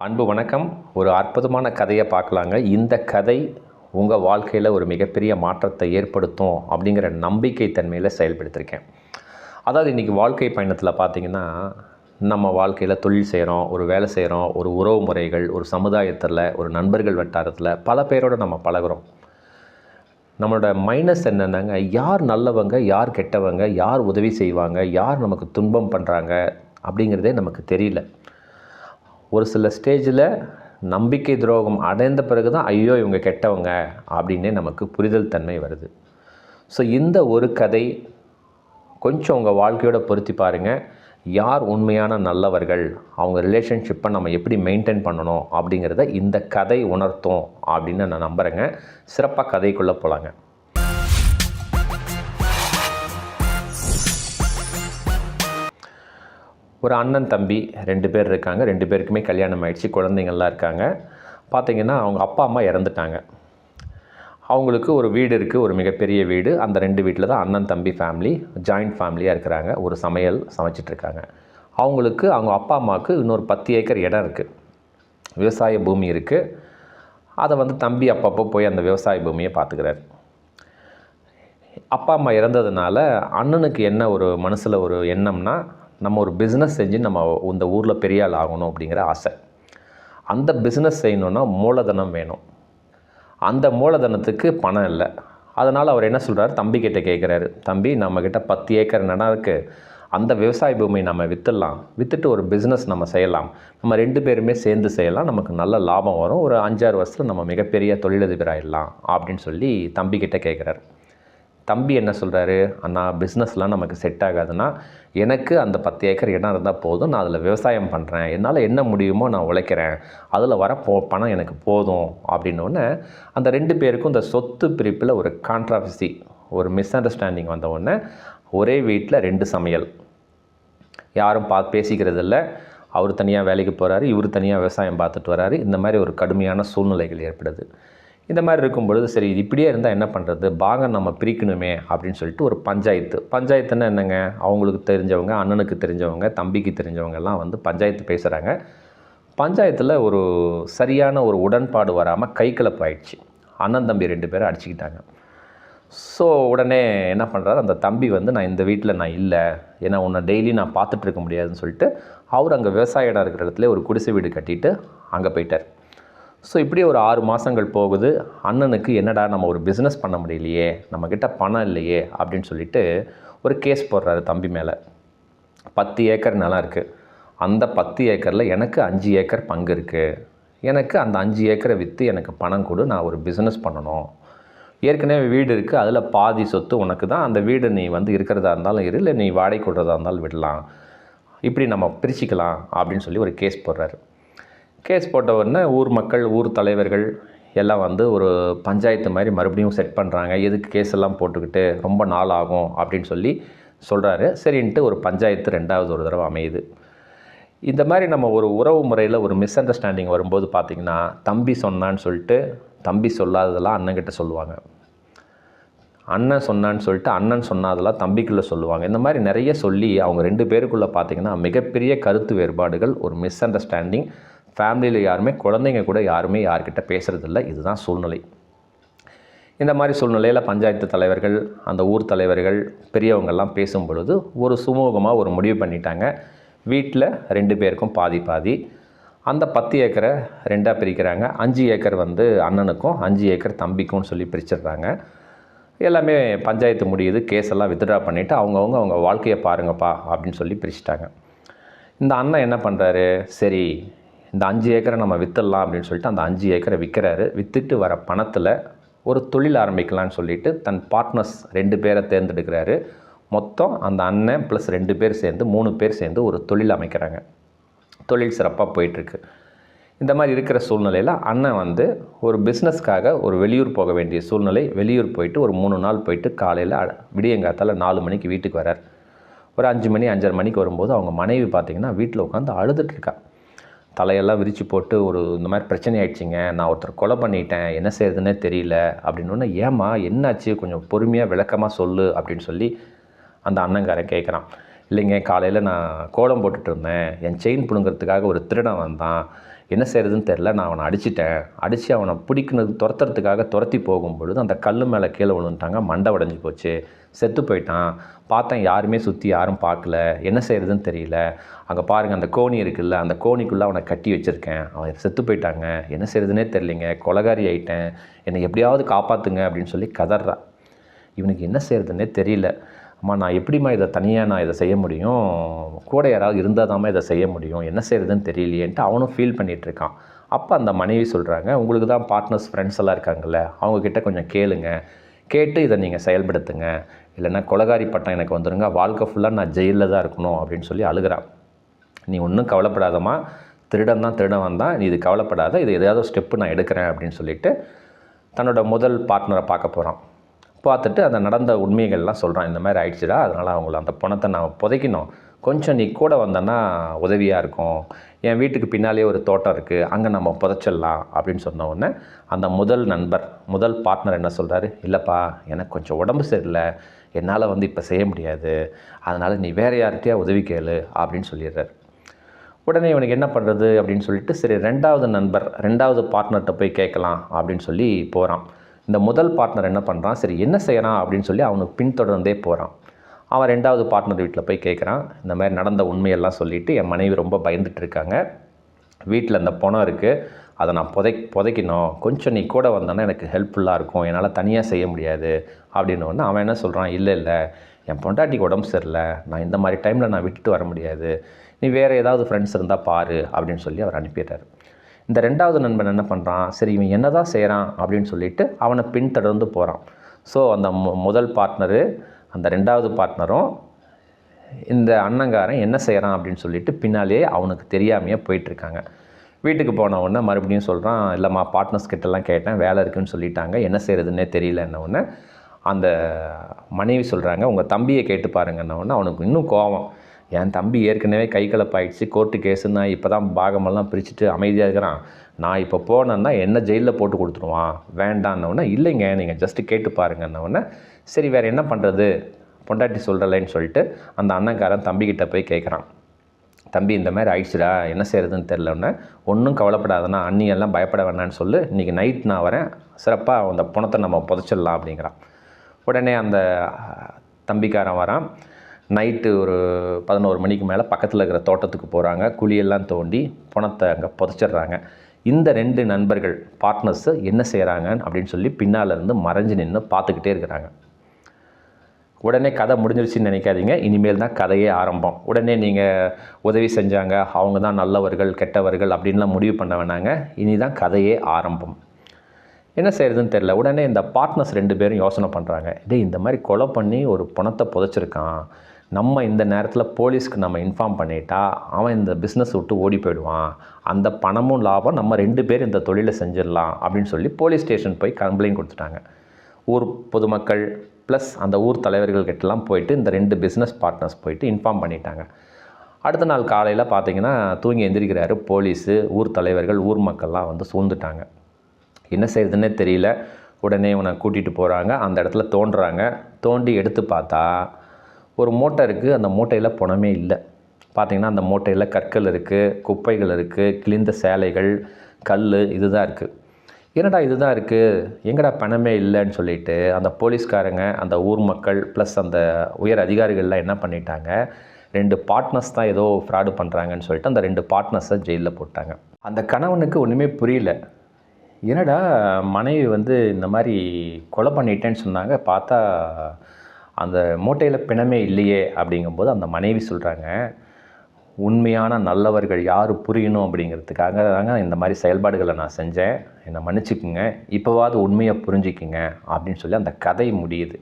அன்பு வணக்கம். ஒரு அற்புதமான கதையை பார்க்கலாங்க. இந்த கதை உங்கள் வாழ்க்கையில் ஒரு மிகப்பெரிய மாற்றத்தை ஏற்படுத்தும் அப்படிங்கிற நம்பிக்கை தன்மையில் செயல்படுத்தியிருக்கேன் அதாவது இன்றைக்கி வாழ்க்கை பயணத்தில் பார்த்திங்கன்னா நம்ம வாழ்க்கையில் தொழில் செய்கிறோம் ஒரு வேலை செய்கிறோம் ஒரு உறவு முறைகள் ஒரு சமுதாயத்தில் ஒரு நண்பர்கள் வட்டாரத்தில் பல பேரோட நம்ம பழகுறோம். நம்மளோட மைனஸ் என்னென்னாங்க? யார் நல்லவங்க யார் கெட்டவங்க யார் உதவி செய்வாங்க யார் நமக்கு துன்பம் பண்ணுறாங்க அப்படிங்கிறதே நமக்கு தெரியல. ஒரு சில ஸ்டேஜில் நம்பிக்கை துரோகம் அடைந்த பிறகு தான் ஐயோ இவங்க கெட்டவங்க அப்படின்னே நமக்கு புரிதல் தன்மை வருது. ஸோ இந்த ஒரு கதை கொஞ்சம் உங்கள் வாழ்க்கையோட பொருத்தி பாருங்கள் யார் உண்மையான நல்லவர்கள்? அவங்க ரிலேஷன்ஷிப்பை நம்ம எப்படி மெயின்டைன் பண்ணணும் அப்படிங்கிறத இந்த கதை உணர்த்தும் அப்படின்னு நான் நம்புகிறேங்க சிறப்பாக கதைக்குள்ளே போகலாங்க ஒரு அண்ணன் தம்பி ரெண்டு பேர் இருக்காங்க. ரெண்டு பேருக்குமே கல்யாணம் ஆயிடுச்சு. குழந்தைங்கள்லாம் இருக்காங்க. பார்த்திங்கன்னா அவங்க அப்பா அம்மா இறந்துட்டாங்க. அவங்களுக்கு ஒரு வீடு இருக்குது ஒரு மிகப்பெரிய வீடு. அந்த ரெண்டு வீட்டில் தான் அண்ணன் தம்பி ஃபேமிலி ஜாயிண்ட் ஃபேமிலியாக இருக்கிறாங்க. ஒரு சமையல் சமைச்சிட்ருக்காங்க அவங்களுக்கு அவங்க அப்பா அம்மாவுக்கு இன்னொரு பத்து ஏக்கர் இடம் இருக்குது விவசாய பூமி இருக்குது அதை வந்து தம்பி அப்பப்போ போய் அந்த விவசாய பூமியை பார்த்துக்கிறாரு அப்பா அம்மா இறந்ததுனால அண்ணனுக்கு என்ன ஒரு மனசில் ஒரு எண்ணம்னா நம்ம ஒரு பிஸ்னஸ் செஞ்சு நம்ம இந்த ஊரில் பெரிய ஆள் ஆகணும் அப்படிங்கிற ஆசை. அந்த பிஸ்னஸ் செய்யணுன்னா மூலதனம் வேணும். அந்த மூலதனத்துக்கு பணம் இல்லை. அதனால் அவர் என்ன சொல்கிறார் தம்பிக்கிட்ட கேட்குறாரு. தம்பி நம்மக்கிட்ட பத்து ஏக்கர் நிலம் இருக்குது அந்த விவசாய பூமி நம்ம விற்றுடலாம் விற்றுட்டு ஒரு பிஸ்னஸ் நம்ம செய்யலாம். நம்ம ரெண்டு பேருமே சேர்ந்து செய்யலாம். நமக்கு நல்ல லாபம் வரும். ஒரு அஞ்சாறு வருஷத்தில் நம்ம மிகப்பெரிய தொழிலதிபராகிடலாம் அப்படின்னு சொல்லி தம்பிக்கிட்ட கேட்குறாரு. தம்பி என்ன சொல்கிறாரு அண்ணா பிஸ்னஸ்லாம் நமக்கு செட் ஆகாதுன்னா எனக்கு அந்த பத்து ஏக்கர் இடம் இருந்தால் போதும் நான் அதில் விவசாயம் பண்ணுறேன் என்னால் என்ன முடியுமோ நான் உழைக்கிறேன். அதில் வர போ பணம் எனக்கு போதும். அப்படின்னோடனே அந்த ரெண்டு பேருக்கும் இந்த சொத்து பிரிப்பில் ஒரு கான்ட்ராவர்சி ஒரு மிஸ் அண்டர்ஸ்டாண்டிங் வந்தவுடனே ஒரே வீட்டில் ரெண்டு சமையல். யாரும் பா பேசிக்கிறது இல்லை அவர் தனியாக வேலைக்கு போகிறாரு இவர் தனியாக விவசாயம் பார்த்துட்டு வராரு. இந்த மாதிரி ஒரு கடுமையான சூழ்நிலைகள் ஏற்படுது. இந்த மாதிரி இருக்கும் பொழுது சரி இது இப்படியே இருந்தால் என்ன பண்ணுறது பாகம் நம்ம பிரிக்கணுமே அப்படின்னு சொல்லிட்டு ஒரு பஞ்சாயத்து. பஞ்சாயத்துன்னா என்னங்க? அவங்களுக்கு தெரிஞ்சவங்க அண்ணனுக்கு தெரிஞ்சவங்க தம்பிக்கு தெரிஞ்சவங்கெல்லாம் வந்து பஞ்சாயத்து பேசுகிறாங்க பஞ்சாயத்தில் ஒரு சரியான ஒரு உடன்பாடு வராமல் கை கலப்பாயிடுச்சு அண்ணன் தம்பி ரெண்டு பேரும் அடிச்சுக்கிட்டாங்க. ஸோ உடனே என்ன பண்ணுறாரு அந்த தம்பி வந்து நான் இந்த வீட்டில் நான் இல்லை. ஏன்னா உன்னை டெய்லி நான் பார்த்துட்டு இருக்க முடியாதுன்னு சொல்லிட்டு அவர் அங்கே விவசாய இடம் இருக்கிற இடத்துல ஒரு குடிசை வீடு கட்டிட்டு அங்கே போயிட்டார். ஸோ இப்படி ஒரு ஆறு மாதங்கள் போகுது. அண்ணனுக்கு என்னடா நம்ம ஒரு பிஸ்னஸ் பண்ண முடியலையே? நம்மக்கிட்ட பணம் இல்லையே? அப்படின்னு சொல்லிட்டு ஒரு கேஸ் போடுறாரு தம்பி மேலே. பத்து ஏக்கர் நிலம் இருக்குது அந்த பத்து ஏக்கரில் எனக்கு அஞ்சு ஏக்கர் பங்கு இருக்குது எனக்கு அந்த அஞ்சு ஏக்கரை விற்று எனக்கு பணம் கொடு நான் ஒரு பிஸ்னஸ் பண்ணணும். ஏற்கனவே வீடு இருக்குது அதில் பாதி சொத்து உனக்கு தான். அந்த வீடு நீ வந்து இருக்கிறதா இருந்தாலும் இரு. இல்லை நீ வாடகை கொடுறதா இருந்தாலும் விடலாம். இப்படி நம்ம பிரிச்சுக்கலாம் அப்படின்னு சொல்லி ஒரு கேஸ் போடுறாரு. கேஸ் போட்ட உடனே ஊர் மக்கள் ஊர் தலைவர்கள் எல்லாம் வந்து ஒரு பஞ்சாயத்து மாதிரி மறுபடியும் செட் பண்ணுறாங்க எதுக்கு கேஸ் எல்லாம் போட்டுக்கிட்டு ரொம்ப நாள் ஆகும் அப்படின்னு சொல்லி சொல்கிறாரு சரின்ட்டு ஒரு பஞ்சாயத்து ரெண்டாவது ஒரு தடவை அமையுது. இந்த மாதிரி நம்ம ஒரு உறவு முறையில் ஒரு மிஸ் அண்டர்ஸ்டாண்டிங் வரும்போது பார்த்திங்கன்னா தம்பி சொன்னான்னு சொல்லிட்டு தம்பி சொல்லாததெல்லாம் அண்ணன்கிட்ட சொல்லுவாங்க. அண்ணன் சொன்னான்னு சொல்லிட்டு அண்ணன் சொன்னாதெல்லாம் தம்பிக்குள்ளே சொல்லுவாங்க. இந்த மாதிரி நிறைய சொல்லி அவங்க ரெண்டு பேருக்குள்ளே பார்த்திங்கன்னா மிகப்பெரிய கருத்து வேறுபாடுகள் ஒரு மிஸ் அண்டர்ஸ்டாண்டிங் ஃபேமிலியில் யாருமே குழந்தைங்க கூட யாருமே யார்கிட்ட பேசுகிறதில்ல இதுதான் சூழ்நிலை. இந்த மாதிரி சூழ்நிலையில் பஞ்சாயத்து தலைவர்கள் அந்த ஊர் தலைவர்கள் பெரியவங்கள்லாம் பேசும் பொழுது ஒரு சுமூகமாக ஒரு முடிவு பண்ணிட்டாங்க. வீட்டில் ரெண்டு பேருக்கும் பாதி பாதி. அந்த பத்து ஏக்கரை ரெண்டாக பிரிக்கிறாங்க. அஞ்சு ஏக்கர் வந்து அண்ணனுக்கும் அஞ்சு ஏக்கர் தம்பிக்கும் சொல்லி பிரிச்சிடுறாங்க. எல்லாமே பஞ்சாயத்து முடியுது. கேஸ் எல்லாம் வித்ட்ரா பண்ணிவிட்டு அவங்கவுங்க அவங்க வாழ்க்கையை பாருங்கப்பா அப்படின்னு சொல்லி பிரிச்சுட்டாங்க. இந்த அண்ணன் என்ன பண்ணுறாரு சரி இந்த அஞ்சு ஏக்கரை நம்ம விற்றுடலாம் அப்படின்னு சொல்லிட்டு அந்த அஞ்சு ஏக்கரை விற்கிறாரு விற்றுட்டு வர பணத்தில் ஒரு தொழில் ஆரம்பிக்கலான்னு சொல்லிட்டு தன் பார்ட்னர்ஸ் ரெண்டு பேரை தேர்ந்தெடுக்கிறாரு. மொத்தம் அந்த அண்ணன் ப்ளஸ் ரெண்டு பேர் சேர்ந்து மூணு பேர் சேர்ந்து ஒரு தொழில் அமைக்கிறாங்க. தொழில் சிறப்பாக போயிட்டுருக்கு. இந்த மாதிரி இருக்கிற சூழ்நிலையில் அண்ணன் வந்து ஒரு பிஸ்னஸ்க்காக ஒரு வெளியூர் போக வேண்டிய சூழ்நிலை வெளியூர் போயிட்டு ஒரு மூணு நாள் போயிட்டு காலையில் விடியங்காத்தால் நாலு மணிக்கு வீட்டுக்கு வரார் ஒரு அஞ்சு மணி அஞ்சரை மணிக்கு வரும்போது அவங்க மனைவி பார்த்திங்கன்னா வீட்டில் உட்காந்து அழுதுட்டுருக்கா தலையெல்லாம் விரித்து போட்டு ஒரு இந்த மாதிரி பிரச்சனை ஆயிடுச்சிங்க. நான் ஒருத்தர் கொலை பண்ணிட்டேன். என்ன செய்யறதுன்னே தெரியல. அப்படின்னு ஏமா என்னாச்சு? கொஞ்சம் பொறுமையாக விளக்கமாக சொல்லு. அப்படின்னு சொல்லி அந்த அண்ணங்காரன் கேட்குறான் இல்லைங்க காலையில் நான் கோலம் போட்டுட்டு இருந்தேன். என் செயின் பிடுங்கிறதுக்காக ஒரு திருடன் வந்தான். என்ன செய்கிறதுன்னு தெரில நான் அவனை அடிச்சிட்டேன். அடித்து அவனை பிடிக்கணும் துரத்துறதுக்காக துரத்தி போகும்பொழுது அந்த கல் மேலே கீழே விழுந்துட்டாங்க. மண்டை உடஞ்சி போச்சு. செத்து போயிட்டான். பார்த்தேன் யாருமே சுற்றி யாரும் பார்க்கல. என்ன செய்கிறதுன்னு தெரியல. அங்கே பாருங்கள் அந்த கோணி இருக்குல்ல அந்த கோணிக்குள்ளே அவனை கட்டி வச்சுருக்கேன். அவன் செத்து போயிட்டாங்க. என்ன செய்கிறதுனே தெரியலிங்க. கொலகாரி ஆயிட்டேன். என்னை எப்படியாவது காப்பாற்றுங்க அப்படின்னு சொல்லி கதறா. இவனுக்கு என்ன செய்கிறதுனே தெரியல. அம்மா நான் எப்படிம்மா இதை தனியாக நான் இதை செய்ய முடியும்? கூட யாராவது இருந்தால் தாம்மா இதை செய்ய முடியும்? என்ன செய்கிறதுன்னு தெரியலையேன்ட்டு அவனும் ஃபீல் பண்ணிகிட்டு இருக்கான் அப்போ அந்த மனைவி சொல்கிறாங்க உங்களுக்கு தான் பார்ட்னர்ஸ் ஃப்ரெண்ட்ஸ் எல்லாம் இருக்காங்கல்ல அவங்கக்கிட்ட கொஞ்சம் கேளுங்க. கேட்டு இதை நீங்கள் செயல்படுத்துங்க. இல்லைன்னா கொலகாரி பட்டம் எனக்கு வந்துடுங்க வாழ்க்கை ஃபுல்லாக நான் ஜெயிலில் தான் இருக்கணும் அப்படின்னு சொல்லி அழுகிறான். நீ ஒன்றும் கவலைப்படாதம்மா. திருடன் தான் திருடன் வந்தான். நீ இது கவலைப்படாத. இது எதாவது ஸ்டெப்பு நான் எடுக்கிறேன் அப்படின்னு சொல்லிட்டு தன்னோட முதல் பார்ட்னரை பார்க்க போகிறான் பார்த்துட்டு அந்த நடந்த உண்மைகள்லாம் சொல்கிறான் இந்த மாதிரி ஆயிடுச்சுடா அதனால் அவங்கள அந்த பணத்தை நான் புதைக்கணும். கொஞ்சம் நீ கூட வந்தேன்னா உதவியாக இருக்கும். என் வீட்டுக்கு பின்னாலே ஒரு தோட்டம் இருக்குது அங்கே நம்ம புதைச்சிடலாம் அப்படின்னு சொன்ன உடனே அந்த முதல் நண்பர் முதல் பார்ட்னர் என்ன சொல்கிறாரு இல்லைப்பா எனக்கு கொஞ்சம் உடம்பு சரியில்லை. என்னால் வந்து இப்போ செய்ய முடியாது. அதனால் நீ வேறு யார்கிட்டயா உதவி கேளு அப்படின்னு சொல்லிடுறாரு. உடனே இவனுக்கு என்ன பண்ணுறது அப்படின்னு சொல்லிட்டு சரி ரெண்டாவது நண்பர் ரெண்டாவது பார்ட்னர்கிட்ட போய் கேட்கலாம் அப்படின்னு சொல்லி போகிறான் இந்த முதல் பார்ட்னர் என்ன பண்ணுறான் சரி என்ன செய்யறான் அப்படின்னு சொல்லி அவனுக்கு பின்தொடர்ந்தே போகிறான் அவன் ரெண்டாவது பார்ட்னர் வீட்டில் போய் கேட்குறான் இந்த மாதிரி நடந்த உண்மையெல்லாம் சொல்லிவிட்டு என் மனைவி ரொம்ப பயந்துட்டு இருக்காங்க. வீட்டில் அந்த பணம் இருக்குது அதை நான் புதை புதைக்கணும். கொஞ்சம் நீ கூட வந்தோன்னா எனக்கு ஹெல்ப்ஃபுல்லாக இருக்கும். என்னால் தனியாக செய்ய முடியாது அப்படின்னு ஒன்று அவன் என்ன சொல்கிறான் இல்லை இல்லை. என் பொண்டாட்டிக்கு உடம்பு சரியில்லை. நான் இந்த மாதிரி டைமில் நான் விட்டுட்டு வர முடியாது. நீ வேறு ஏதாவது ஃப்ரெண்ட்ஸ் இருந்தால் பாரு அப்படின்னு சொல்லி அவர் அனுப்பிடுறாரு. இந்த ரெண்டாவது நண்பன் என்ன பண்ணுறான் சரி இவன் என்ன தான் செய்கிறான் அப்படின்னு சொல்லிட்டு அவனை பின்தொடர்ந்து போகிறான் ஸோ அந்த முதல் பார்ட்னரு அந்த ரெண்டாவது பார்ட்னரும் இந்த அண்ணங்காரன் என்ன செய்கிறான் அப்படின்னு சொல்லிட்டு பின்னாலேயே அவனுக்கு தெரியாமையே போயிட்டுருக்காங்க வீட்டுக்கு போன உடனே மறுபடியும் சொல்கிறான் இல்லைம்மா பார்ட்னர்ஸ் கிட்டலாம் கேட்டேன் வேலை இருக்குன்னு சொல்லிட்டாங்க என்ன செய்கிறதுனே தெரியலன்ன உடனே அந்த மனைவி சொல்கிறாங்க உங்கள் தம்பியை கேட்டு பாருங்கன்ன உடனே அவனுக்கு இன்னும் கோவம். என் தம்பி ஏற்கனவே கை கலப்பாயிடுச்சு கோர்ட்டு கேஸுன்னா இப்போ தான் பாகமெல்லாம் பிரிச்சுட்டு அமைதியாக இருக்கிறான். நான் இப்போ போனேன்னா என்ன ஜெயிலில் போட்டு கொடுத்துருவான்? வேண்டான்னொன்னே இல்லைங்க நீங்கள் ஜஸ்ட்டு கேட்டு பாருங்கன்னொடனே சரி வேறு என்ன பண்ணுறது பொண்டாட்டி சொல்கிறலேன்னு சொல்லிட்டு அந்த அண்ணன்காரன் தம்பிக்கிட்ட போய் கேட்குறான் தம்பி இந்த மாதிரி ஆயிடுச்சுடா என்ன செய்கிறதுன்னு தெரிலன்னு ஒன்றும் கவலைப்படாதண்ணா அண்ணி எல்லாம் பயப்பட வேணான்னு சொல்லு. இன்றைக்கி நைட் நான் வரேன். சிறப்பாக அந்த பணத்தை நம்ம புதைச்சிடலாம் அப்படிங்கிறான். உடனே அந்த தம்பிக்காரன் வரான். நைட்டு ஒரு பதினோரு மணிக்கு மேலே பக்கத்தில் இருக்கிற தோட்டத்துக்கு போகிறாங்க குழியெல்லாம் தோண்டி பணத்தை அங்கே புதைச்சிடுறாங்க. இந்த ரெண்டு நண்பர்கள் பார்ட்னர்ஸு என்ன செய்கிறாங்க அப்படின்னு சொல்லி பின்னால் இருந்து மறைஞ்சு நின்று பார்த்துக்கிட்டே இருக்கிறாங்க. உடனே கதை முடிஞ்சிருச்சுன்னு நினைக்காதீங்க. இனிமேல் தான் கதையே ஆரம்பம். உடனே நீங்கள் உதவி செஞ்சாங்க. அவங்க தான் நல்லவர்கள் கெட்டவர்கள் அப்படின்லாம் முடிவு பண்ண வேணாங்க. இனி தான் கதையே ஆரம்பம். என்ன செய்கிறதுன்னு தெரில உடனே இந்த பார்ட்னர்ஸ் ரெண்டு பேரும் யோசனை பண்ணுறாங்க இதே இந்த மாதிரி கொலை பண்ணி ஒரு பணத்தை புதைச்சிருக்கான். நம்ம இந்த நேரத்தில் போலீஸ்க்கு நம்ம இன்ஃபார்ம் பண்ணிட்டா அவன் இந்த பிஸ்னஸ் விட்டு ஓடி போயிடுவான். அந்த பணமும் லாபம் நம்ம ரெண்டு பேர் இந்த தொழிலை செஞ்சிடலாம் அப்படின்னு சொல்லி போலீஸ் ஸ்டேஷன் போய் கம்ப்ளைண்ட் கொடுத்துட்டாங்க. ஊர் பொதுமக்கள் ப்ளஸ் அந்த ஊர் தலைவர்கள்கிட்டலாம் போயிட்டு இந்த ரெண்டு பிஸ்னஸ் பார்ட்னர்ஸ் போயிட்டு இன்ஃபார்ம் பண்ணிட்டாங்க. அடுத்த நாள் காலையில் பார்த்தீங்கன்னா தூங்கி எந்திரிக்கிறாரு போலீஸு ஊர் தலைவர்கள் ஊர் மக்கள்லாம் வந்து சூழ்ந்துட்டாங்க. என்ன செய்யுதுன்னே தெரியல. உடனே இவனை கூட்டிகிட்டு போகிறாங்க அந்த இடத்துல தோண்டுறாங்க தோண்டி எடுத்து பார்த்தா ஒரு மூட்டை இருக்குது அந்த மூட்டையில் பணமே இல்லை. பார்த்திங்கன்னா அந்த மூட்டையில் கற்கள் இருக்குது குப்பைகள் இருக்குது கிழிந்த சேலைகள் கல் இதுதான் இருக்குது என்னடா இதுதான் இருக்குது எங்கடா பணமே இல்லைன்னு சொல்லிட்டு அந்த போலீஸ்காரங்க அந்த ஊர் மக்கள் ப்ளஸ் அந்த உயர் அதிகாரிகள்லாம் என்ன பண்ணிட்டாங்க? ரெண்டு பார்ட்னர்ஸ் தான் ஏதோ ஃப்ராடு பண்ணுறாங்கன்னு சொல்லிட்டு அந்த ரெண்டு பார்ட்னர்ஸை ஜெயிலில் போட்டாங்க. அந்த கணவனுக்கு ஒன்றுமே புரியல. என்னடா மனைவி வந்து இந்த மாதிரி கொலை பண்ணிட்டேன்னு சொன்னாங்க? பார்த்தா அந்த மூட்டையில் பிணமே இல்லையே அப்படிங்கும்போது அந்த மனைவி சொல்கிறாங்க உண்மையான நல்லவர்கள் யார் புரியணும் அப்படிங்கிறதுக்காக தாங்க இந்த மாதிரி செயல்பாடுகளை நான் செஞ்சேன். என்னை மன்னிச்சுக்குங்க. இப்போவாது உண்மையை புரிஞ்சுக்குங்க. அப்படின்னு சொல்லி அந்த கதை முடியுது.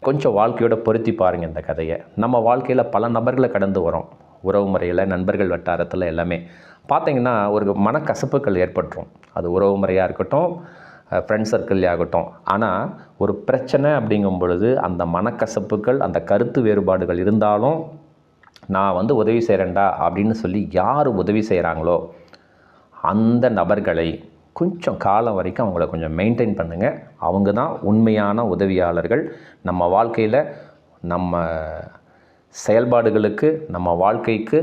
கொஞ்சம் வாழ்க்கையோட பொருத்தி பாருங்கள் இந்த கதையை. நம்ம வாழ்க்கையில் பல நபர்களை கடந்து வரோம். உறவு முறையில் நண்பர்கள் வட்டாரத்தில் எல்லாமே. பார்த்திங்கன்னா ஒரு மனக்கசப்புகள் ஏற்பட்டுரும். அது உறவு முறையாக இருக்கட்டும் ஃப்ரெண்ட் சர்க்கிள்லே ஆகட்டும். ஆனால் ஒரு பிரச்சனை அப்படிங்கும் பொழுது அந்த மனக்கசப்புகள் அந்த கருத்து வேறுபாடுகள் இருந்தாலும் நான் வந்து உதவி செய்கிறேன்டா அப்படின்னு சொல்லி யார் உதவி செய்கிறாங்களோ அந்த நபர்களை கொஞ்சம் காலம் வரைக்கும் அவங்கள கொஞ்சம் மெயின்டைன் பண்ணுங்கள் அவங்க தான் உண்மையான உதவியாளர்கள். நம்ம வாழ்க்கையில் நம்ம செயல்பாடுகளுக்கு நம்ம வாழ்க்கைக்கு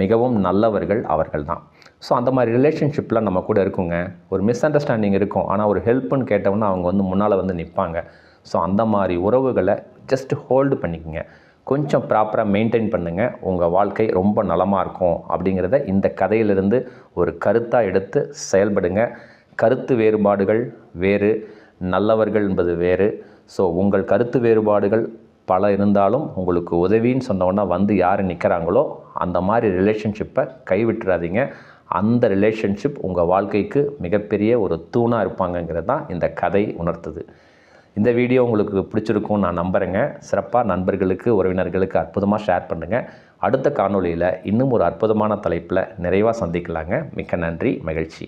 மிகவும் நல்லவர்கள் அவர்கள் தான். ஸோ அந்த மாதிரி ரிலேஷன்ஷிப்லாம் நம்ம கூட இருக்குங்க. ஒரு மிஸ் அண்டர்ஸ்டாண்டிங் இருக்கும். ஆனால் ஒரு ஹெல்ப்னு கேட்டோம்னா அவங்க வந்து முன்னால் வந்து நிற்பாங்க ஸோ அந்த மாதிரி உறவுகளை ஜஸ்ட் ஹோல்டு பண்ணிக்கோங்க. கொஞ்சம் ப்ராப்பராக மெயின்டைன் பண்ணுங்கள் உங்கள் வாழ்க்கை ரொம்ப நலமாக இருக்கும் அப்படிங்கிறத இந்த கதையிலிருந்து ஒரு கருத்தாக எடுத்து செயல்படுங்க. கருத்து வேறுபாடுகள் வேறு நல்லவர்கள் என்பது வேறு. ஸோ உங்கள் கருத்து வேறுபாடுகள் பல இருந்தாலும் உங்களுக்கு உதவின்னு சொன்னோன்னா வந்து யார் நிற்கிறாங்களோ அந்த மாதிரி ரிலேஷன்ஷிப்பை கைவிட்டுறாதீங்க. அந்த ரிலேஷன்ஷிப் உங்கள் வாழ்க்கைக்கு மிகப்பெரிய ஒரு தூணாக இருப்பாங்கங்கிறது தான் இந்த கதை உணர்த்துது. இந்த வீடியோ உங்களுக்கு பிடிச்சிருக்கும்னு நான் நம்புகிறேங்க சிறப்பாக நண்பர்களுக்கு உறவினர்களுக்கு அற்புதமாக ஷேர் பண்ணுங்கள் அடுத்த காணொளியில் இன்னும் ஒரு அற்புதமான தலைப்பில் நிறைவாக சந்திக்கலாங்க. மிக்க நன்றி மகிழ்ச்சி.